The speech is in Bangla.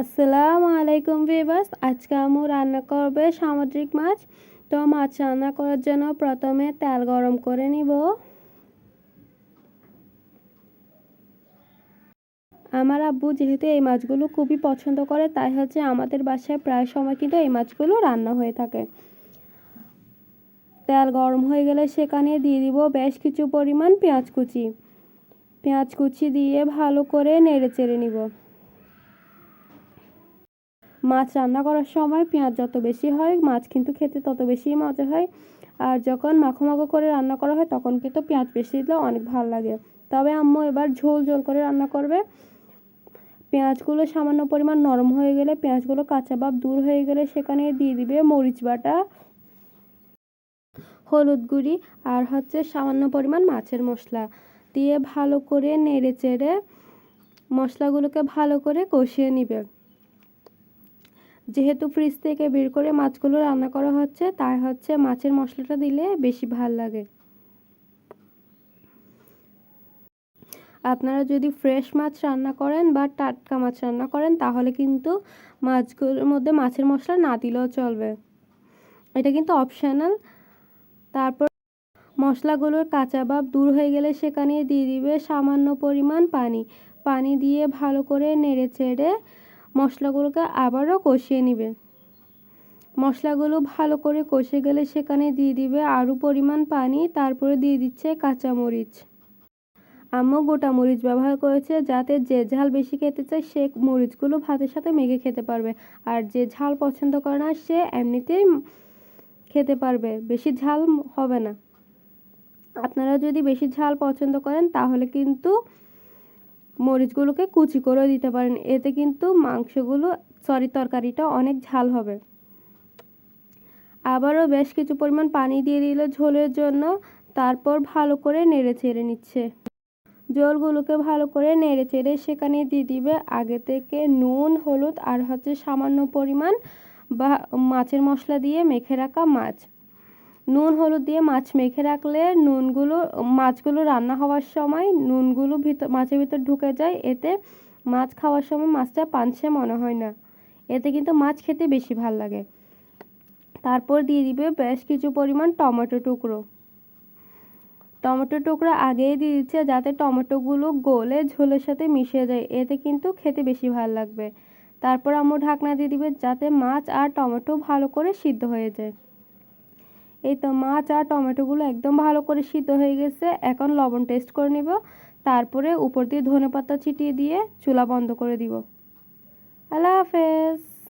আসসালামু আলাইকুম ভিভার্স আজকে আমু রান্না করবে সামুদ্রিক মাছ। তো মাছ রান্না করার জন্য প্রথমে তেল গরম করে নিব। আমার আব্বু যেহেতু এই মাছগুলো খুবই পছন্দ করে, তাই হচ্ছে আমাদের বাসায় প্রায় সময় কিন্তু এই মাছগুলো রান্না হয়ে থাকে। তেল গরম হয়ে গেলে সেখানে দিয়ে দিব বেশ কিছু পরিমাণ পেঁয়াজ কুচি। পেঁয়াজ কুচি দিয়ে ভালো করে নেড়ে চেড়ে নিব। মাছ রান্না করার সময় পেঁয়াজ যত বেশি হয়, মাছ কিন্তু খেতে তত বেশি মজা হয়। আর যখন মাখো মাখো করে রান্না করা হয়, তখন কিন্তু পেঁয়াজ বেশি দিলে অনেক ভালো লাগে। তবে আম্মু এবার ঝোল ঝোল করে রান্না করবে। পেঁয়াজগুলো সামান্য পরিমাণ নরম হয়ে গেলে, পেঁয়াজগুলো কাঁচা ভাব দূর হয়ে গেলে সেখানে দিয়ে দিবে মরিচ বাটা, হলুদ গুঁড়ি আর হচ্ছে সামান্য পরিমাণ মাছের মশলা। দিয়ে ভালো করে নেড়ে চেড়ে মশলাগুলোকে ভালো করে কষিয়ে নিবে। যেহেতু ফ্রিজ থেকে বের করে মাছগুলো রান্না করা হচ্ছে, তাই হচ্ছে মাছের মশলাটা দিলে বেশি ভালো লাগে। আপনারা যদি ফ্রেশ মাছ রান্না করেন বা টাটকা মাছ রান্না করেন, তাহলে কিন্তু মাছগুলোর মধ্যে মাছের মশলা না দিলেও চলবে। এটা কিন্তু অপশনাল তারপর মশলাগুলোর কাঁচা ভাব দূর হয়ে গেলে সেখানে দিয়ে দিবে সামান্য পরিমাণ পানি। পানি দিয়ে ভালো করে নেড়ে চেড়ে মশলাগুলোকে আবারও কষিয়ে নেবে। মশলাগুলো ভালো করে কষে গেলে সেখানে দিয়ে দিবে আরও পরিমাণ পানি, তারপরে দিয়ে দিচ্ছে কাঁচামরিচ। আম্মু গোটা মরিচ ব্যবহার করেছে যাতে যে ঝাল বেশি খেতে চায় সে মরিচগুলো ভাতের সাথে মেখে খেতে পারবে। আর যে ঝাল পছন্দ করে না সে এমনিতেই খেতে পারবে। বেশি ঝাল হবে না। আপনারা যদি বেশি ঝাল পছন্দ করেন তাহলে কিন্তু মরিচগুলোকে কুচি করে দিতে পারেন। এতে কিন্তু মাংসগুলো সরি তরকারিটা অনেক ঝাল হবে। আবারও বেশ কিছু পরিমাণ পানি দিয়ে দিল ঝোলের জন্য। তারপর ভালো করে নেড়ে ছেড়ে নিচ্ছে। জলগুলোকে ভালো করে নেড়ে চেড়ে সেখানে দিয়ে দিবে। আগে থেকে নুন, হলুদ আর হচ্ছে সামান্য পরিমাণ বা মাছের মশলা দিয়ে মেখে রাখা মাছ। নুন হলুদ দিয়ে মাছ মেখে রাখলে নুনগুলো, মাছগুলো রান্না হওয়ার সময় নুনগুলো ভিতর মাছের ভিতর ঢুকে যায়, এতে মাছ খাওয়ার সময় মাছটা পানছে মনে হয় না। এতে কিন্তু মাছ খেতে বেশি ভালো লাগে। তারপর দিয়ে দিবে বেশ কিছু পরিমাণ টমেটো টুকরো। টমেটো টুকরো আগেই দিয়ে দিচ্ছে যাতে টমেটোগুলো গলে ঝোলের সাথে মিশে যায়, এতে কিন্তু খেতে বেশি ভালো লাগবে। তারপর আমরা ঢাকনা দিয়ে দিবে যাতে মাছ আর টমেটো ভালো করে সিদ্ধ হয়ে যায়। এই তো মাছ আর টমেটোগুলো একদম ভালো করে সিদ্ধ হয়ে গেছে। এখন লবণ টেস্ট করে নিব। তারপরে উপর দিয়ে ধনে পাতা ছিটিয়ে দিয়ে চুলা বন্ধ করে দিব। আল্লাহ হাফেজ।